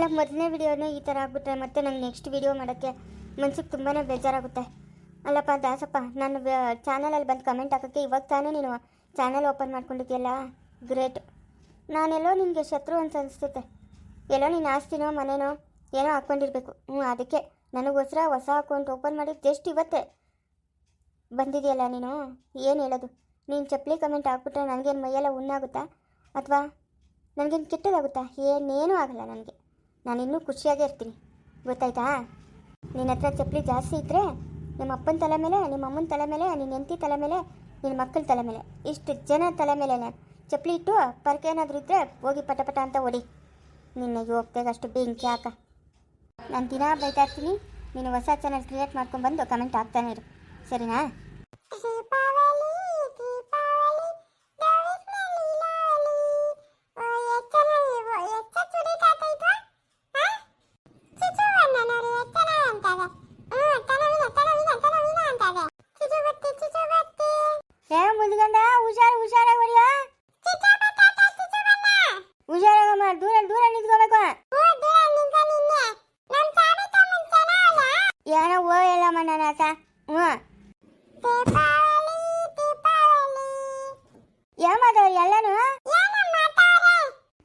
ಅಲ್ಲ, ಮೊದಲನೇ ವಿಡಿಯೋನೇ ಈ ಥರ ಆಗ್ಬಿಟ್ರೆ ಮತ್ತೆ ನಂಗೆ ನೆಕ್ಸ್ಟ್ ವಿಡಿಯೋ ಮಾಡೋಕ್ಕೆ ಮನ್ಸಿಗೆ ತುಂಬಾ ಬೇಜಾರಾಗುತ್ತೆ. ಅಲ್ಲಪ್ಪ, ದಾಸಪ್ಪ, ನಾನು ಚಾನಲಲ್ಲಿ ಬಂದು ಕಮೆಂಟ್ ಹಾಕೋಕ್ಕೆ ಇವಾಗ ತಾನೇ ನೀನು ಚಾನಲ್ ಓಪನ್ ಮಾಡ್ಕೊಂಡಿದ್ಯಲ್ಲ ಗ್ರೇಟ್ ನಾನೆಲ್ಲೋ ನಿನಗೆ ಶತ್ರು ಅಂತ ಅನಿಸ್ತೈತೆ ಎಲ್ಲೋ ನೀನು ಆಸ್ತಿನೋ, ಮನೆನೋ ಏನೋ ಹಾಕ್ಕೊಂಡಿರ್ಬೇಕು. ಹ್ಞೂ ಅದಕ್ಕೆ ನನಗೋಸ್ಕರ ಹೊಸ ಅಕೌಂಟ್ ಓಪನ್ ಮಾಡಿ ಜಸ್ಟ್ ಇವತ್ತೇ ಬಂದಿದೆಯಲ್ಲ ನೀನು? ಏನು ಹೇಳೋದು? ನೀನು ಚಪ್ಪಲಿ ಕಮೆಂಟ್ ಹಾಕ್ಬಿಟ್ರೆ ನನಗೇನು ಮೈಯೆಲ್ಲ ಉಣ್ಣಾಗುತ್ತಾ? ಅಥವಾ ನನಗೇನು ಕೆಟ್ಟದಾಗುತ್ತಾ? ಏನೇನೂ ಆಗಲ್ಲ ನನಗೆ. ನಾನು ಇನ್ನೂ ಖುಷಿಯಾಗೇ ಇರ್ತೀನಿ. ಗೊತ್ತಾಯ್ತಾ? ನಿನ್ನ ಹತ್ರ ಚಪ್ಪಲಿ ಜಾಸ್ತಿ ಇದ್ದರೆ ನಿಮ್ಮ ಅಪ್ಪನ ತಲೆ ಮೇಲೆ, ನಿಮ್ಮ ಅಮ್ಮನ ತಲೆ ಮೇಲೆ ನಿನ್ನ ಹೆಂಡತಿ ತಲೆ ಮೇಲೆ ನಿನ್ನ ಮಕ್ಕಳ ತಲೆ ಮೇಲೆ, ಇಷ್ಟು ಜನ ತಲೆ ಮೇಲೆ ಚಪ್ಪಲಿ ಇಟ್ಟು ಪರ್ಕೆ ಏನಾದರೂ ಇದ್ದರೆ ಹೋಗಿ ಪಟ ಪಟ ಅಂತ ಹೊಡಿ ನಿನ್ನ ಹೋಗ್ತಾಗ ಅಷ್ಟು ಬೆಂಕಿ ಹಾಕ. ನಾನು ದಿನ ಬೈತಾ ಇರ್ತೀನಿ. ನೀನು ಹೊಸ ಚಾನಲ್ ಕ್ರಿಯೇಟ್ ಮಾಡ್ಕೊಂಡು ಬಂದು ಕಮೆಂಟ್ ಹಾಕ್ತಾನೆ ಇರು. ಸರಿನಾ? ಹ್ಞೂ. ಏನ್ ಮಾತಾಡಿ ಎಲ್ಲಾನು?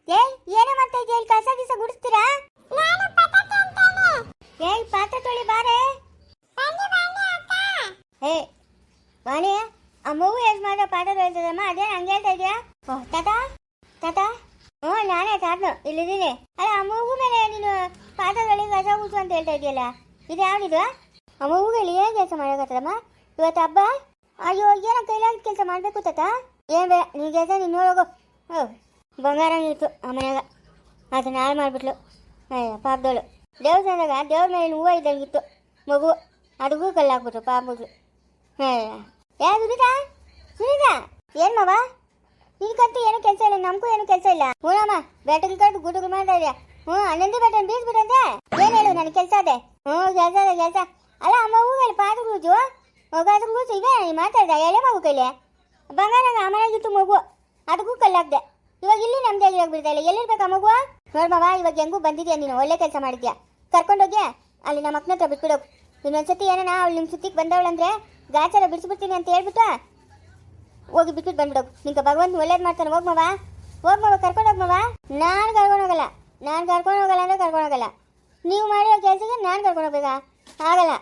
ಏಯ್, ಏನು ಮಾಡ್ತಾ ಇದೆಯಾ ಇಲ್ಲಿ ಕಸ ಗಿಸ ಗುಡಿಸ್ತೀರಾ? ಏಯ್, ಪಾತ್ರೆ ತೊಳಿ, ಬಾರೆ. ಏ, ವಾಣಿ, ಆ ಮಗು ಎಷ್ಟು ಮಾತ್ರ ಪಾಠ ತೊಳಿತದಮ್ಮ? ಅದೇ ಹಂಗೆ ಹೇಳ್ತಾ ಇದೆಯಾ? ಓಹ್ ತಾತ? ತಾತ? ಹ್ಞೂ, ನಾನೇ ತಾತನು. ಇಲ್ಲಿದ್ದೀನಿ. ಅಲ್ಲ, ಆ ಮೇಲೆ ನೀನು ಪಾತ್ರೆ ತೊಳಿ, ಕಸ ಗುಡಿಸು ಅಂತ ಹೇಳ್ತಾ ಇದೆಯಲ್ಲ. ಇದು? ಯಾವ್ದಿದು ಆ ಹೂಗಳು ಏನು ಕೆಲಸ ಮಾಡೋಕತ್ತದಮ್ಮ ಇವತ್ತು ಹಬ್ಬ? ಅಯ್ಯೋ, ಏನೋ ಕೈಲಾಗ ಕೆಲಸ ಮಾಡಬೇಕು ತಾತ. ಏನ್ ಬೇಡ ನೀ ಕೆಲಸ ನೀನು ನೋಡೋಗು ಹೋ ಬಂಗಾರ ಇತ್ತು ಆ ಮನ್ಯಾಗ. ಅದನ್ನ ಹಾಳು ಮಾಡಿಬಿಟ್ಲು. ಪಾಪದವಳು ದೇವಸ್ಥಾನದಾಗ ದೇವ್ರ ಮೇಲೆ ಹೂವು ಇದ್ದಂಗಿತ್ತು ಮಗು ಅದಕ್ಕೂ ಕಲ್ಲಾಕ್ಬಿಟ್ರು ಪಾಪಗಳು ಅಯ್ಯ ಯಾ ಸುನೀತಾ? ಸುನೀತಾ? ಏನು ಮಾವ? ನಿನ್ಕಂತೂ ಏನು ಕೆಲಸ ಇಲ್ಲ, ನಮಗೂ ಏನು ಕೆಲಸ ಇಲ್ಲ. ಹೂನಮ್ಮ ಬೆಟ್ಟಗಳು ಕಟ್ಟು ಗುಡುಗು ಮಾಡ್ತಾ ಇದೆಯಾ. ಹ್ಞೂ ಹನ್ನೊಂದು ಬೆಟ್ಟನ ಬೀಸ್ಬಿಟ್ಟಂತೆ. ಏನು ಹೇಳು, ನನಗೆ ಕೆಲಸ ಅದೇ ಹ್ಞೂ, ಕೆಲಸ ಅದೇ ಕೆಲಸ. ಅಲ್ಲ, ಅಮ್ಮ ಹೂಗಲ್ಲಿ ಪಾದ ಕೂಜು ಮಗಾದ್ರ ಕೂಸು ನೀನು ಮಾತಾಡ್ದ? ಎಳೆ ಮಗು ಕೈಲೆ? ಬಂಗಾರ ಅಮರಾಗಿತ್ತು ಮಗು. ಅದಕ್ಕೂ ಕಲ್ಲಾಗ್ದೆ. ಇವಾಗ ಇಲ್ಲಿ ನಮ್ದೇ ಆಗಿರೋಗ್ಬಿಡ್ತಾ ಇಲ್ಲ ಎಲ್ಲಿರ್ಬೇಕಾ ಮಗು? ನೋಡ್ ಮಾವ, ಇವಾಗ ಹೆಂಗೂ ಬಂದಿದ್ಯಾ ನೀನು? ಒಳ್ಳೆ ಕೆಲಸ ಮಾಡಿದ್ಯಾ? ಕರ್ಕೊಂಡೋಗ್ಯ ಅಲ್ಲಿ ನಮ್ಮ ಅಕ್ಕನ ಹತ್ರ ಬಿಟ್ಬಿಡೋಗು ಇನ್ನೊಂದ್ಸತಿ ಏನನ ಅವಳು ನಿಮ್ಮ ಸುತ್ತಿಗೆ ಬಂದವಳಂದ್ರೆ ಗಾಚಾರ ಬಿಡಿಸ್ಬಿಡ್ತೀನಿ ಅಂತ ಹೇಳ್ಬಿಟ್ಟು? ಹೋಗಿ ಬಿಟ್ಬಿಟ್ಟು ಬಂದ್ಬಿಡೋಗು ನಿಂಗೆ ಭಗವಂತ ಒಳ್ಳೇದು ಮಾಡ್ತಾನೆ. ಹೋಗ್ ಮಾವಾ. ಹೋಗ್ ಕರ್ಕೊಂಡು ಹೋಗ್ ನಾನು ಕರ್ಕೊಂಡು ಹೋಗಲ್ಲ. ನಾನು ಕರ್ಕೊಂಡು ಹೋಗಲ್ಲ ಅಂದ್ರೆ ಕರ್ಕೊಂಡು ಹೋಗಲ್ಲ. ನೀವು ಮಾಡಿರೋ ಕೆಲಸಕ್ಕೆ ನಾನು ಕರ್ಕೊಂಡು ಹೋಗ್ಬೇಕಾ? ಆಗಲ್ಲ.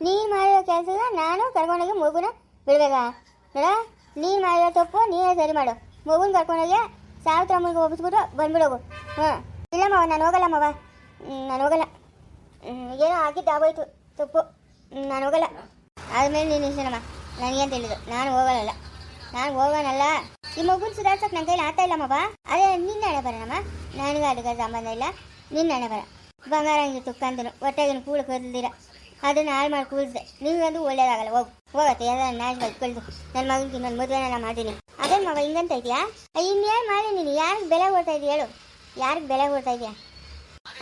ನೀನು ಮಾಡಿರೋ ಕೆಲಸದ ನಾನು ಕರ್ಕೊಂಡೋಗಿ ಮಗುನ ಬಿಡಬೇಕಾ? ನೋಡ ನೀನು ಮಾಡಿರೋ ತಪ್ಪು ನೀನೇ ಸರಿ ಮಾಡು. ಮಗುನ ಕರ್ಕೊಂಡೋಗಿ ಸಾವಿರ ಅಮ್ಮನಿಗೆ ಒಪ್ಪಿಸ್ಬಿಟ್ಟು ಬಂದ್ಬಿಡೋಗು. ಹಾಂ ಇಲ್ಲ ಮಾವ ನಾನು ಹೋಗಲ್ಲ ಮಾವ. ನಾನು ಹೋಗಲ್ಲ. ಏನೋ ಆಗಿದ್ದು, ಆಗೋಯ್ತು. ತಪ್ಪು. ನಾನು ಹೋಗಲ್ಲ. ಆದಮೇಲೆ ನೀನು ಇಷ್ಟನಮ್ಮ ನನಗೇನು ತಿಳಿದು? ನಾನು ಹೋಗಲ್ಲ. ನಾನು ಹೋಗೋಣಲ್ಲ ಈ ಮಗುನ ಸುಧಾರ್ಸಕ್ಕೆ ನನ್ನ ಕೈಲಿ ಆಗ್ತಾ ಇಲ್ಲ ಮವ. ಅದೇ ನಿನ್ನ ಹಣೆ ಬರೋಣಮ್ಮ ನನಗೆ ಅದಕ್ಕೆ ಸಂಬಂಧ ಇಲ್ಲ. ನಿನ್ನ ಹಣೆ ಬರ. ಬಂಗಾರ ಹಂಗೆ ತುಕ್ಕಂತನು. ಹೊಟ್ಟೆಗಿನ ಕೂಳು ಕರ್ದಿರ ಅದನ್ನ ಹಾಳು ಮಾಡಿ ಕೂಡಿಸ್ದೆ ನೀವಂದು ಒಳ್ಳೇದಾಗಲ್ಲ, ಹೋಗು. ಹೋಗತ್ತೆ ಎಲ್ಲ ನಾಶ ಕಳ್ದು. ನನ್ನ ಮಗನಿಗೆ ಇನ್ನೊಂದು ಮದುವೆನೆಲ್ಲ ಮಾಡ್ತೀನಿ. ಅದೇ ಮಗ ಹಿಂಗಂತ ಇದೆಯಾ ಇನ್ನೇನು ಮಾಡಿ ನೀನು? ಯಾರಿಗೆ ಬೆಲೆ ಕೊಡ್ತಾ ಇದೆಯಾ ಹೇಳು? ಯಾರಿಗೆ ಬೆಲೆ ಕೊಡ್ತಾ ಇದೆಯಾ?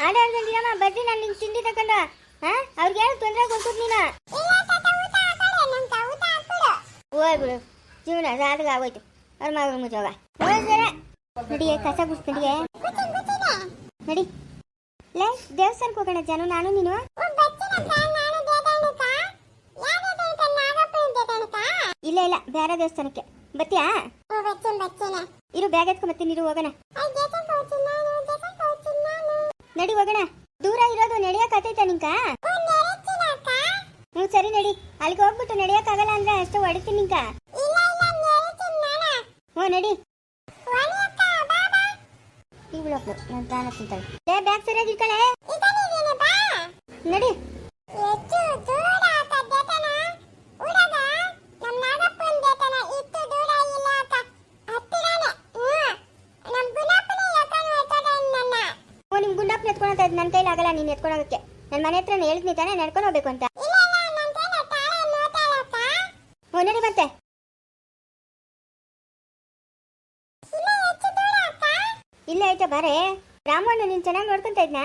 ಆಡ ಆಡ್ಕೊಂಡಿರಮ್ಮ, ಬರ್ರಿ, ನಾನು ನಿಂಗೆ ತಿಂಡಿ ತಗೊಂಡು ಹಾ ಅವ್ರಿಗೆ ಏನು ತೊಂದರೆ ಕೊಡ್ಕೊತ್ ನೀನು. ಹೋಯ್ ಬಿಡು. ಜೀವನ ಸಾಧಕ ಆಗೋಯ್ತು. ಅವ್ರ ಮಗ ಮುಚ್ಚೋಗ ನಡಿಗೆ ಕಸ ಗುಡ್ಸ್ ನಡಿಗೆ ನಡಿ. ಲೇ ದೇವಸ್ಥಾನಕ್ಕೆ ಹೋಗೋಣ, ಜಾನು. ನಾನು, ನೀನು? ಇಲ್ಲ ಇಲ್ಲ ಬೇರೆ ದೇವಸ್ಥಾನಕ್ಕೆ. ಬರ್ತೀಯಾ? ಇರು ಬ್ಯಾಗ್ ಎತ್ಕೊಂಡ್ ಬರ್ತೀನಿ ಇರು ಹೋಗೋಣ. ನಡಿ ಹೋಗೋಣ. ದೂರ ಇರೋದು ನಡೆಯಕ್ಕಾತೈತ ನಿಂಕ? ಹ್ಞೂ ಸರಿ ನಡಿ. ಅಲ್ಲಿಗೆ ಹೋಗ್ಬಿಟ್ಟು ನಡೆಯಕ್ಕಾಗಲ್ಲ ಅಂದ್ರೆ ಅಷ್ಟು ಹೊಡಿತೀನಿ ನಿಂಕ. ಹ್ಞೂ ನಡಿ. ಇವಳು ನಾನು ತಾನ ತಿಂತಾಳೆ. ಲೇ ಬ್ಯಾಗ್ ಸರಿಯಾಗಿ ಇಟ್ಕಳೆ? ನಡಿ. ಓ, ನಿಮ್ ಗುಂಡಪ್ಪ ಎತ್ಕೊಳತ ಇದ್ ನನ್ನ ಕೈಲಿ ಆಗಲ್ಲ ನೀನು ಎತ್ಕೊಂಡೋಗಕ್ಕೆ. ನನ್ನ ಮನೆ ಹತ್ರ ಹೇಳ್ತೀನಿ ತಾನೇ ನಡ್ಕೊಂಡು ಹೋಗ್ಬೇಕು ಅಂತ. ಓ, ನೋಡಿ ಮತ್ತೆ. ಇಲ್ಲ ಆಯ್ತಾ ಬಾರೆ? ರಾಮಣ್ಣ ನೀನ್ ಚೆನ್ನಾಗಿ ನೋಡ್ಕೊಂತ ಇದ್ನಾ?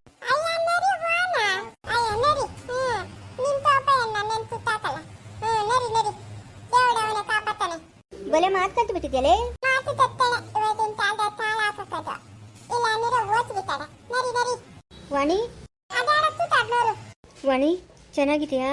ಬಲೆ ಮಾತ್ಕಂತ ಬಿಟ್ಟಿದ್ಯಲೇ ನರಿ ವಾಣಿ? ಚೆನ್ನಾಗಿದ್ಯಾ ತಗ್ನೋರು ವಾಣಿ ಚೆನ್ನಾಗಿದೆಯಾ?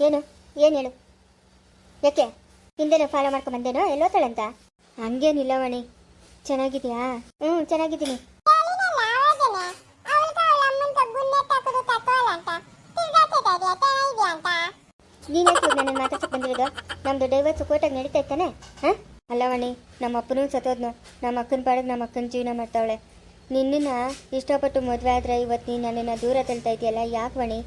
ಏನು? ಏನು ಹೇಳು? ಯಾಕೆ? ಹಿಂದೆನೇ ಫಾಲೋ ಮಾಡ್ಕೊಂಡ್ ಬಂದೇನೋ? ಎಲ್ಲೋತಾಳೆ ಅಂತ ಹಂಗೇನಿಲ್ಲ ವಾಣಿ. ಚೆನ್ನಾಗಿದ್ಯಾ? ಹ್ಞೂ ಚೆನ್ನಾಗಿದ್ದೀನಿ. ನೀನೇ ನನ್ನ ಮಾತಾಡ್ಸಕ್ ಬಂದಿರೋದು? ನಮ್ದು ಡೈವರ್ಸ್ ಸುಖೋಟಾಗಿ ನಡೀತಾ ಇತ್ತಾನೆ. ಹಾಂ? ಅಲ್ಲ ವಣಿ, ನಮ್ಮ ಅಪ್ಪನೂ ಸತ್ತೋದ್ನು. ನಮ್ಮ ಅಕ್ಕನ ಪಾಡಿಗೆ ನಮ್ಮ ಅಕ್ಕನ ಜೀವನ ಮಾಡ್ತಾವಳೆ. ನಿನ್ನನ್ನು ಇಷ್ಟಪಟ್ಟು ಮದುವೆ ಆದ್ರೆ ಇವತ್ತು ನೀನು ನನ್ನನ್ನು ದೂರ ತಳ್ತಾ ಇದೆಯಲ್ಲ ಯಾಕೆ ವಣಿ?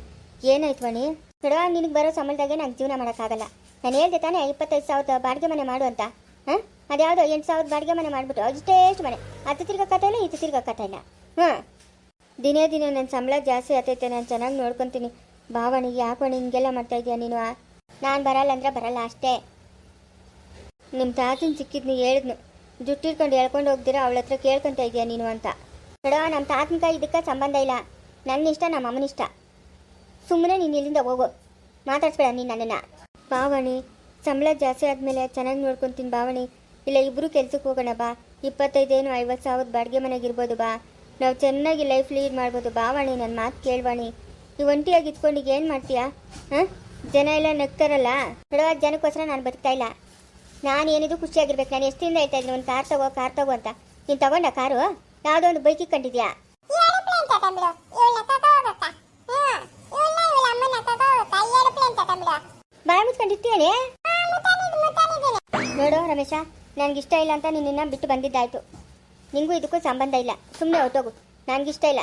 ಏನಾಯ್ತು ವಣಿ? ಕಡ ನಿನಗೆ ಬರೋ ಸಂಬಳದಾಗೆ ನಂಗೆ ಜೀವನ ಮಾಡೋಕ್ಕಾಗಲ್ಲ. ನಾನು ಹೇಳ್ದೆ ತಾನೇ, ಇಪ್ಪತ್ತೈದು ಸಾವಿರದ ಬಾಡಿಗೆ ಮನೆ ಮಾಡು ಅಂತ. ಹಾಂ ಅದ್ಯಾವುದೋ ಎಂಟು ಸಾವಿರದ ಬಾಡಿಗೆ ಮನೆ ಮಾಡಿಬಿಟ್ಟು ಅಷ್ಟೇ ಎಷ್ಟು ಮನೆ. ಅದು ಕಥೆ ಇಲ್ಲ ಇದು ಇಲ್ಲ. ಹಾಂ ದಿನೇ ದಿನೇ ನನ್ನ ಸಂಬಳ ಜಾಸ್ತಿ ಆಗ್ತೈತೆ ನಾನು ಚೆನ್ನಾಗಿ ನೋಡ್ಕೊತೀನಿ. ಬಾವಣಿಗೆ ಯಾಕವಣಿ ಹಿಂಗೆಲ್ಲ ಮಾಡ್ತಾ ಇದೀಯ ನೀನು? ನಾನು ಬರಲ್ಲ ಅಂದ್ರೆ ಬರಲ್ಲ ಅಷ್ಟೇ. ನಿಮ್ಮ ತಾತನ ಸಿಕ್ಕಿದ್ನು ಹೇಳಿದ್ನು. ಜುಟ್ಟಿರ್ಕೊಂಡು ಹೇಳ್ಕೊಂಡು ಹೋಗ್ದಿರ ಅವಳ ಹತ್ರ ಕೇಳ್ಕೊಂತ ಇದೀಯ ನೀನು ಅಂತ. ನೋಡ ನಮ್ಮ ತಾತನ ಇದಕ್ಕೆ ಸಂಬಂಧ ಇಲ್ಲ. ನನ್ನ ಇಷ್ಟ ನಮ್ಮ ಅಮ್ಮನಿಷ್ಟ ಸುಮ್ಮನೆ ನೀನು ಇಲ್ಲಿಂದ ಹೋಗು. ಮಾತಾಡ್ಸ್ಬೇಡ ನೀನು ನನ್ನನ್ನು. ಬಾವಣಿ ಸಂಬಳ ಜಾಸ್ತಿ ಆದಮೇಲೆ ಚೆನ್ನಾಗಿ ನೋಡ್ಕೊಂತೀನಿ ಭಾವನೆ ಇಲ್ಲ ಇಬ್ಬರು ಕೆಲ್ಸಕ್ಕೆ ಹೋಗೋಣ ಬಾ. ಇಪ್ಪತ್ತೈದೇನು ಐವತ್ತು ಸಾವಿರದ ಬಾಡಿಗೆ ಮನೆಗೆ ಇರ್ಬೋದು ಬಾ. ನಾವು ಚೆನ್ನಾಗಿ ಲೈಫ್ ಲೀಡ್ ಮಾಡ್ಬೋದು. ಭಾವಣೆ ನನ್ನ ಮಾತು ಕೇಳ್ವಾಣಿ ಈ ಒಂಟಿಯಾಗಿ ಇದ್ಕೊಂಡು ಈಗ ಏನು ಮಾಡ್ತೀಯಾ? ಹಾಂ? ಜನ ಎಲ್ಲ ನಗ್ತಾರಲ್ಲ? ಹೇಳುವ ಜನಕ್ಕೋಸ್ಕರ ನಾನು ಬದುಕ್ತಾ ಇಲ್ಲ. ನಾನು ಏನಿದು ಖುಷಿಯಾಗಿರ್ಬೇಕು. ನಾನು ಎಷ್ಟು ದಿನ ಹೇಳ್ತಾ ಇದ್ದೀನಿ ಒಂದು ಕಾರ್ ತಗೋ ಕಾರ್ ತಗೋ ಅಂತ. ನೀನು ತಗೊಂಡ ಕಾರು? ಯಾವುದೋ ಒಂದು ಬೈಕಿಗೆ ಕಂಡಿದ್ಯಾ? ಬಾಯ್ ಮುಚ್ಕೊಂಡಿರ್ತೀಯನೇ? ನೋಡು, ರಮೇಶ. ನನಗಿಷ್ಟ ಇಲ್ಲ ಅಂತ ನಿನ್ನ ಬಿಟ್ಟು ಬಂದಿದ್ದಾಯ್ತು. ನಿಂಗೂ ಇದಕ್ಕೂ ಸಂಬಂಧ ಇಲ್ಲ. ಸುಮ್ಮನೆ ಹೊತ್ತೋಗು ನನಗಿಷ್ಟ ಇಲ್ಲ.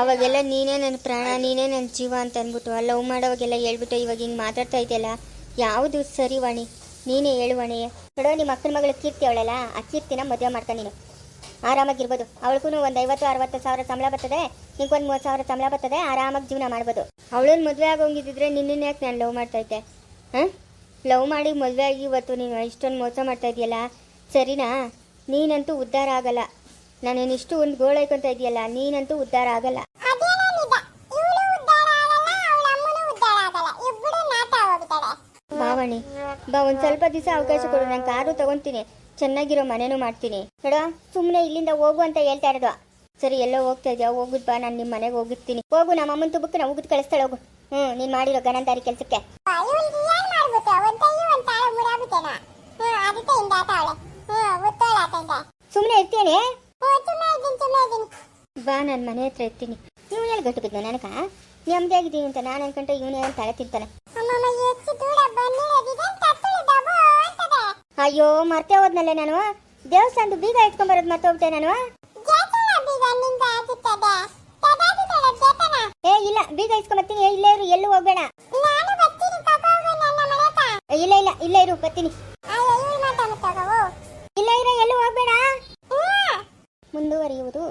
ಅವಾಗೆಲ್ಲ ನೀನೇ ನನ್ನ ಪ್ರಾಣ, ನೀನೇ ನನ್ನ ಜೀವ ಅಂತ ಅಂದ್ಬಿಟ್ಟು ಲವ್ ಮಾಡೋವಾಗೆಲ್ಲ ಹೇಳ್ಬಿಟ್ಟು ಇವಾಗ ಹಿಂಗೆ ಮಾತಾಡ್ತಾ ಇದೆಯಲ್ಲ, ಯಾವುದು ಸರಿ ವಾಣಿ? ನೀನೇ ಹೇಳು ವಾಣಿ. ನೋಡೋ ನಿಮ್ಮ ಅಕ್ಕನ ಮಗಳು ಕೀರ್ತಿ ಅವಳಲ್ಲ, ಆ ಕೀರ್ತಿನ ಮದುವೆ ಮಾಡ್ತಾ ನೀನು. ಆರಾಮಾಗಿರ್ಬೋದು. ಅವಳಿಗೂ ಒಂದು ಐವತ್ತು, ಅರವತ್ತು ಸಾವಿರ ಸಂಬಳ ಬರ್ತದೆ. ನಿಂಗೊಂದು ಮೂವತ್ತು ಸಾವಿರ ಸಂಬಳ ಬರ್ತದೆ. ಆರಾಮಾಗಿ ಜೀವನ ಮಾಡ್ಬೋದು. ಅವಳನ್ನ ಮದುವೆ ಆಗೋಂಗಿದ್ದಿದ್ರೆ ನಿನ್ನನ್ನು ಯಾಕೆ ನಾನು ಲವ್ ಮಾಡ್ತಾ ಇದ್ದೆ? ಹಾಂ? ಲವ್ ಮಾಡಿ ಮದುವೆ ಆಗಿ ಇವತ್ತು ನೀನು ಇಷ್ಟೊಂದು ಮೋಸ ಮಾಡ್ತಾ ಇದೆಯಲ್ಲ ಸರಿನಾ? ನೀನಂತೂ ಉದ್ಧಾರ ಆಗಲ್ಲ. ನಾನೇನು ಇಷ್ಟು ಒಂದು ಗೋಳೈಕೊಂತ ಇದೆಯಲ್ಲ ನೀನಂತೂ ಉದ್ಧಾರ ಆಗಲ್ಲ. ಬಾವಣಿ ಬಾ ಒಂದು ಸ್ವಲ್ಪ ದಿವಸ ಅವಕಾಶ ಕೊಡು ನಾನು ಕಾರು ತಗೊಂತೀನಿ. ಚೆನ್ನಾಗಿರೋ ಮನೆನೂ ಮಾಡ್ತೀನಿ. ಹೇಳ ಸುಮ್ಮನೆ ಇಲ್ಲಿಂದ ಹೋಗು ಅಂತ ಹೇಳ್ತಾ ಇರೋದು. ಸರಿ ಎಲ್ಲೋ ಹೋಗ್ತಾ ಇದೆಯಾ? ಹೋಗುದ್ ಬಾ ನಾನು ನಿಮ್ಮ ಮನೆಗೆ ಹೋಗಿರ್ತೀನಿ. ಹೋಗು ನಮ್ಮ ಅಮ್ಮನ ತುಬ್ಬಕ್ಕೆ ನಾವು ಹೋಗುದ್ ಕಳಿಸ್ತಾಳೆ ಹೋಗು. ಹ್ಞೂ ನೀನು ಮಾಡಿರೋ ಗನಂತಾರಿ ಕೆಲಸಕ್ಕೆ. ಸುಮ್ಮನೆ ಇರ್ತೀನಿ ಬಾ ನಾನು ಮನೆ ಹತ್ರ ಇರ್ತೀನಿ. ಇವನೆಲ್ಲಿ ಗಟ್ಟು ಬಿದ್ದು ನನಗ? ನೆಮ್ಮದಿ ಆಗಿದ್ದೀನಿ ಅಂತ ನಾನು ಅನ್ಕೊಂಡೆ ಇವನೇ ಅಂತ ತಲೆ ತಿಂತಾನೆ. ಅಯ್ಯೋ ಮರ್ತೇ ಹೋದ್ನಲ್ಲ ನಾನು? ದೇವಸ್ಥಾನದ ಬೀಗ ಇಟ್ಕೊಂಡ್ ಬರೋದು ಮತ್ತೆ ಹೋಗ್ತೇನೆ ನಾನು? ಏ ಇಲ್ಲ ಬೀಗ ಇಟ್ಕೊಂಡ್ ಬರ್ತೀನಿ. ಏ, ಇಲ್ಲೇ ಇರು ಎಲ್ಲೂ ಹೋಗ್ಬೇಡ. ಇಲ್ಲ ಇಲ್ಲ ಇಲ್ಲ ಇರು ಬರ್ತೀನಿ. ಇಲ್ಲ ಇರೋ ಎಲ್ಲೂ ಹೋಗ್ಬೇಡ. ಮುಂದುವರಿಯುವುದು.